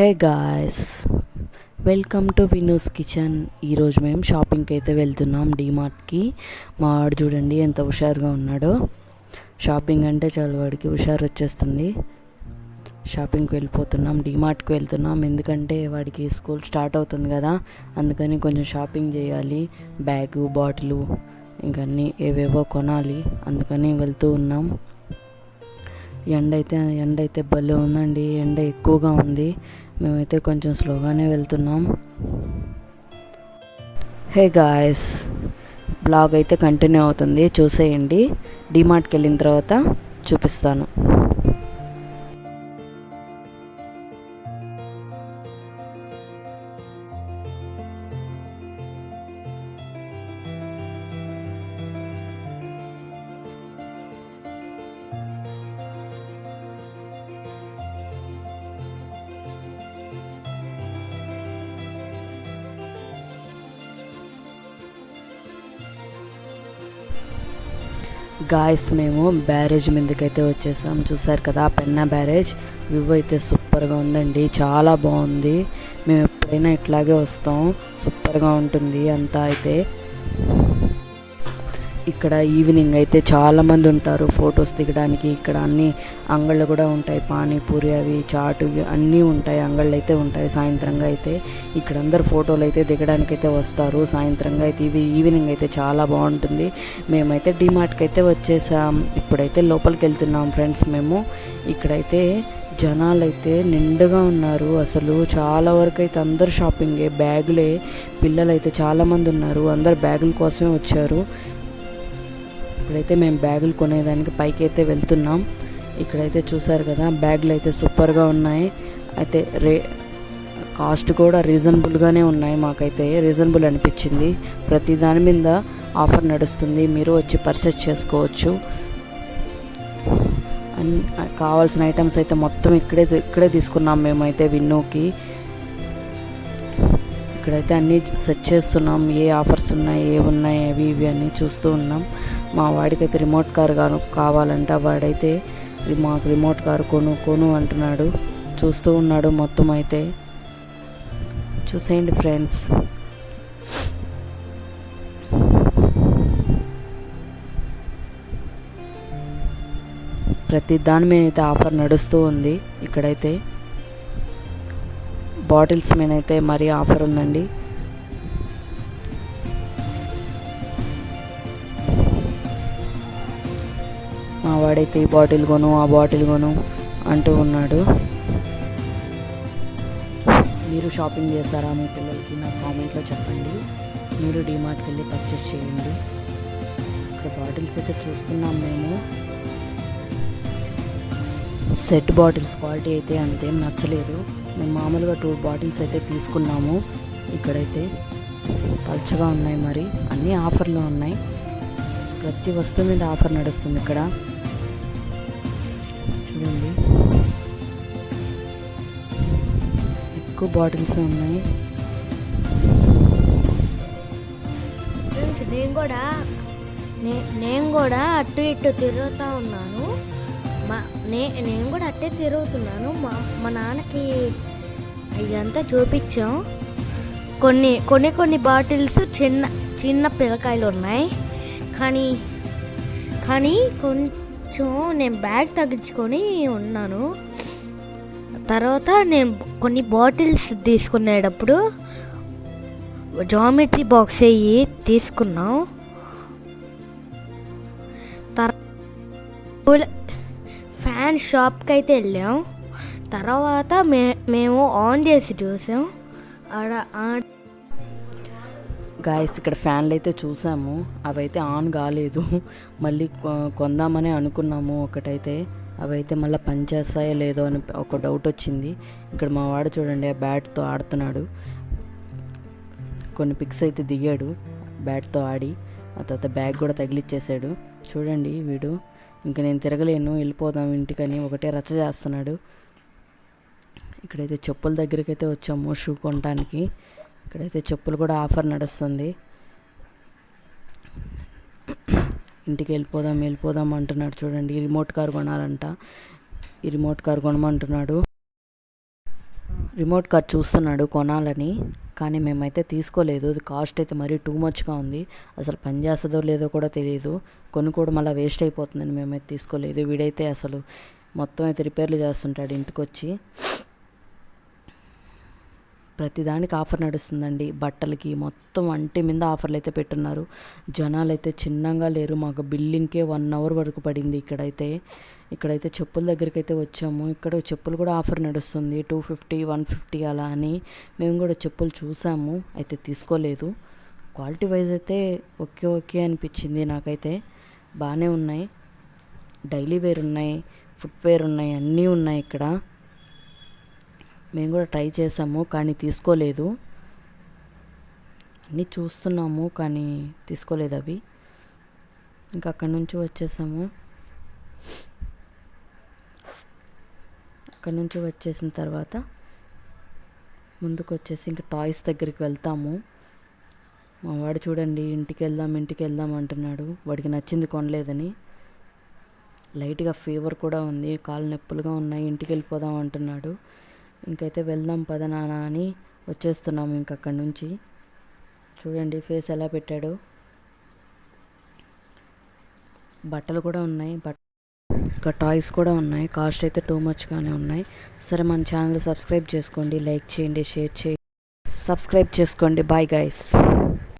Hey guys welcome to Vinu's kitchen. ఈరోజు మేము షాపింగ్కి అయితే వెళ్తున్నాం డీమార్ట్కి. మా వాడు చూడండి ఎంత హుషారుగా ఉన్నాడో. షాపింగ్ అంటే చాలు వాడికి హుషారు వచ్చేస్తుంది. షాపింగ్కి వెళ్ళిపోతున్నాం డీమార్ట్కి వెళ్తున్నాం. ఎందుకంటే వాడికి స్కూల్ స్టార్ట్ అవుతుంది కదా అందుకని కొంచెం షాపింగ్ చేయాలి. బ్యాగు బాటిలు ఇంకా ఏవేవో కొనాలి. అందుకని వెళ్తూ ఉన్నాం. ఎండ అయితే ఎండ అయితే భలే ఉందండి. ఎండ ఎక్కువగా ఉంది. మేమైతే కొంచెం స్లోగానే వెళ్తున్నాం. హే గాయస్ బ్లాగ్ అయితే కంటిన్యూ అవుతుంది. చూసేయండి. డిమార్ట్కి వెళ్ళిన తర్వాత చూపిస్తాను. గాయస్ మేము బ్యారేజ్ మీదకైతే వచ్చేసాం. చూసారు కదా పెన్నా బ్యారేజ్ వ్యూ అయితే సూపర్గా ఉందండి. చాలా బాగుంది. మేము ఎప్పుడైనా ఇట్లాగే వస్తాం. సూపర్గా ఉంటుంది అంతా అయితే. ఇక్కడ ఈవినింగ్ అయితే చాలామంది ఉంటారు. ఫొటోస్ దిగడానికి ఇక్కడ అన్ని అంగళ్ళు కూడా ఉంటాయి. పానీపూరి అవి చాటు అన్నీ ఉంటాయి. అంగళ్ళు అయితే ఉంటాయి. సాయంత్రంగా అయితే ఇక్కడ అందరు ఫోటోలు అయితే దిగడానికి అయితే వస్తారు. సాయంత్రంగా అయితే ఇవి ఈవినింగ్ అయితే చాలా బాగుంటుంది. మేమైతే డిమార్ట్కి అయితే వచ్చేసాం. ఇప్పుడైతే లోపలికి వెళ్తున్నాం ఫ్రెండ్స్ మేము. ఇక్కడైతే జనాలు అయితే నిండుగా ఉన్నారు. అసలు చాలా వరకు అయితే అందరు షాపింగే బ్యాగులే. పిల్లలు అయితే చాలామంది ఉన్నారు. అందరు బ్యాగుల కోసమే వచ్చారు. ఇప్పుడైతే మేము బ్యాగులు కొనేదానికి పైకి అయితే వెళ్తున్నాం. ఇక్కడైతే చూసారు కదా బ్యాగులు అయితే సూపర్గా ఉన్నాయి. అయితే రే కాస్ట్ కూడా రీజనబుల్గానే ఉన్నాయి మాకైతే రీజనబుల్ అనిపించింది. ప్రతి దాని మీద ఆఫర్ నడుస్తుంది. మీరు వచ్చి పర్చేస్ చేసుకోవచ్చు. అండ్ కావాల్సిన ఐటమ్స్ అయితే మొత్తం ఇక్కడే ఇక్కడే తీసుకున్నాం మేమైతే విన్నోకి. ఇక్కడైతే అన్నీ సెట్ చేస్తున్నాం. ఏ ఆఫర్స్ ఉన్నాయి ఏ ఉన్నాయి అవి ఇవి అన్నీ చూస్తూ ఉన్నాం. మా వాడికైతే రిమోట్ కార్ కాను కావాలంట. వాడైతే మాకు రిమోట్ కారు కొను కొను అంటున్నాడు. చూస్తూ ఉన్నాడు మొత్తం అయితే. చూసేయండి ఫ్రెండ్స్. ప్రతి దాని మీద అయితే ఆఫర్ నడుస్తూ ఉంది. ఇక్కడైతే బాటిల్స్ మీద మరీ ఆఫర్ ఉందండి. మా వాడైతే ఈ బాటిల్ కొను ఆ బాటిల్ కొను అంటూ ఉన్నాడు. మీరు షాపింగ్ చేస్తారా మీ పిల్లలకి? నా కామెంట్లో చెప్పండి. మీరు డిమార్ట్కి వెళ్ళి పర్చేస్ చేయండి. ఇక్కడ బాటిల్స్ అయితే చూస్తున్నాం మేము. సెట్ బాటిల్స్ క్వాలిటీ అయితే అంతేం నచ్చలేదు. మేము మామూలుగా టూ బాటిల్స్ అయితే తీసుకున్నాము. ఇక్కడైతే పల్చగా ఉన్నాయి మరి. అన్నీ ఆఫర్లో ఉన్నాయి. ప్రతి వస్తువు మీద ఆఫర్ నడుస్తుంది ఇక్కడ. చూడండి. ఎక్కువ బాటిల్స్ ఉన్నాయి. నేను కూడా నే- నేను కూడా అటు ఇటు తిరుగుతూ ఉన్నాను. మా నే నేను కూడా అట్టే తిరుగుతున్నాను. మా మా నాన్నకి ఇదంతా చూపించాం. కొన్ని కొన్ని కొన్ని బాటిల్స్ చిన్న చిన్న పిల్లకాయలు ఉన్నాయి. కానీ కానీ కొంచెం నేను బ్యాగ్ తగ్గించుకొని ఉన్నాను. తర్వాత నేను కొన్ని బాటిల్స్ తీసుకునేటప్పుడు జామెట్రీ బాక్స్ అయ్యి తీసుకున్నాం. తర్వాత ఫ్యాన్ షాప్కి అయితే వెళ్ళాం. తర్వాత మే మేము ఆన్ చేసి చూసాం. ఆడ గాయస్ ఇక్కడ ఫ్యాన్లు అయితే చూసాము. అవైతే ఆన్ కాలేదు. మళ్ళీ కొ- కొందామని అనుకున్నాము ఒకటైతే. అవైతే మళ్ళీ పనిచేస్తాయో లేదో అని ఒక డౌట్ వచ్చింది. ఇక్కడ మా వాడు చూడండి ఆ బ్యాట్తో ఆడుతున్నాడు. కొన్ని పిక్స్ అయితే దిగాడు బ్యాట్తో ఆడి. ఆ తర్వాత బ్యాగ్ కూడా తగిలిచ్చేసాడు. చూడండి వీడు. ఇంకా నేను తిరగలేను వెళ్ళిపోదాం ఇంటికని ఒకటే రచ్చ చేస్తున్నాడు. ఇక్కడైతే చెప్పుల దగ్గరికి అయితే వచ్చాము షూ కొనడానికి ఇక్కడైతే చెప్పులు కూడా ఆఫర్ నడుస్తుంది. ఇంటికి వెళ్ళిపోదాం వెళ్ళిపోదాం అంటున్నాడు చూడండి. ఈ రిమోట్ కార్ కొనాలంట. ఈ రిమోట్ కార్ కొనమంటున్నాడు. రిమోట్ కార్ చూస్తున్నాడు కొనాలని కానీ మేమైతే తీసుకోలేదు. అది కాస్ట్ అయితే మరీ టూ మచ్గా ఉంది. అసలు పని చేస్తుందో లేదో కూడా తెలియదు కొనుక్కోవడం మళ్ళీ వేస్ట్ అయిపోతుందని మేమైతే తీసుకోలేదు. వీడైతే అసలు మొత్తం అయితే రిపేర్లు చేస్తుంటాడు ఇంటికి వచ్చి ప్రతిదానికి ఆఫర్ నడుస్తుందండి. బట్టలకి మొత్తం అంటి మీద ఆఫర్లు అయితే పెట్టున్నారు. జనాలు అయితే చిన్నగా లేరు. మాకు బిల్లింగ్కే వన్ అవర్ వరకు పడింది ఇక్కడైతే. ఇక్కడైతే చెప్పుల దగ్గరికి అయితే వచ్చాము. ఇక్కడ చెప్పులు కూడా ఆఫర్ నడుస్తుంది. టూ ఫిఫ్టీ వన్ ఫిఫ్టీ అలా అని మేము కూడా చెప్పులు చూసాము. అయితే తీసుకోలేదు. క్వాలిటీ వైజ్ అయితే ఓకే ఓకే అనిపించింది నాకైతే. బాగానే ఉన్నాయి. డైలీ వేర్ ఉన్నాయి ఫుట్వేర్ ఉన్నాయి అన్నీ ఉన్నాయి ఇక్కడ. మేము కూడా ట్రై చేసాము కానీ తీసుకోలేదు. అన్నీ చూస్తున్నాము కానీ తీసుకోలేదు అవి. ఇంకా అక్కడి నుంచి వచ్చేసాము. అక్కడి నుంచి వచ్చేసిన తర్వాత ముందుకు వచ్చేసి ఇంకా టాయ్స్ దగ్గరికి వెళ్తాము. మా వాడు చూడండి ఇంటికి వెళ్దాం ఇంటికి వెళ్దాం అంటున్నాడు. వాడికి నచ్చింది కొనలేదని. లైట్గా ఫీవర్ కూడా ఉంది కాళ్ళు నొప్పులుగా ఉన్నాయి ఇంటికి వెళ్ళిపోదాం అంటున్నాడు. ఇంకైతే వెళ్దాం పద నాన్న అని వచ్చేస్తున్నాము ఇంక అక్కడి నుంచి. చూడండి ఫేస్ ఎలా పెట్టాడు. బట్టలు కూడా ఉన్నాయి. బట్ ఇంకా టాయ్స్ కూడా ఉన్నాయి. కాస్ట్ అయితే టూ మచ్గానే ఉన్నాయి. సరే మన ఛానల్ సబ్స్క్రైబ్ చేసుకోండి. లైక్ చేయండి షేర్ చేయండి. సబ్స్క్రైబ్ చేసుకోండి. Bye guys